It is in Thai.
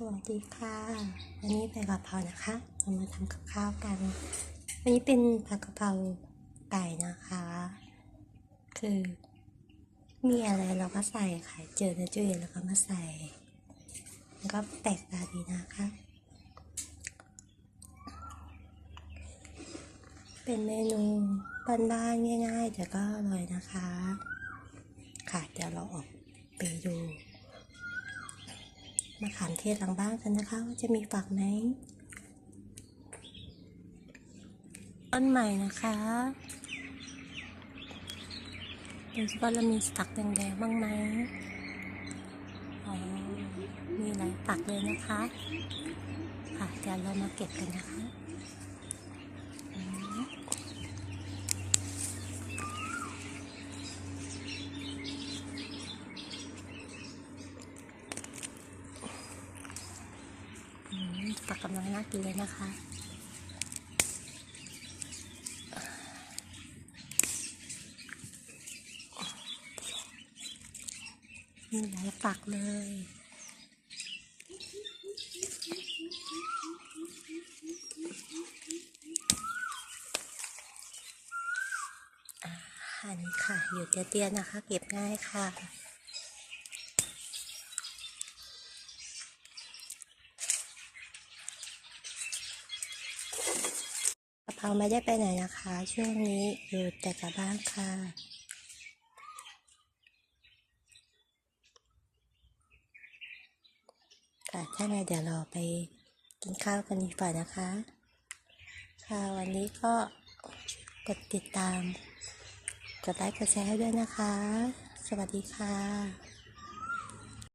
สวัสดีค่ะ วันนี้ไปกะเพรานะคะเรามาทำกับข้าวกัน วันนี้เป็นผัดกะเพราไก่นะคะ คือ มีอะไรเราก็ใส่ค่ะ เจอในจุ้ยแล้วก็มาใส่ มันก็แปลกตาดีนะคะ เป็นเมนูบ้านๆง่าย ๆ แต่ก็อร่อยนะคะ ค่ะเดี๋ยวเราออกไปดู มาขามเทศหลังบ้านกันนะคะว่าจะมีฝักไหมต้นใหม่นะคะดูสิว่าเรามีสักแดงๆบ้างไหมอ๋อมีหลายปักเลยนะคะ ค่ะเดี๋ยวเรามาเก็บกันนะคะ อืมฝักกำลังน่ากินเลยนะคะ มีหลายฝักเลยอ่าอันนี้ค่ะ อยู่เตี้ยๆนะคะ เก็บง่ายค่ะ เราไม่ได้ไปไหนนะคะ ช่วงนี้อยู่แต่กับบ้านค่ะ ค่ะถ้าไงเดี๋ยวเราไปกินข้าวกันดีกว่านะคะ ค่ะวันนี้ก็กดติดตาม กดไลค์กดแชร์ให้ด้วยนะคะ สวัสดีค่ะ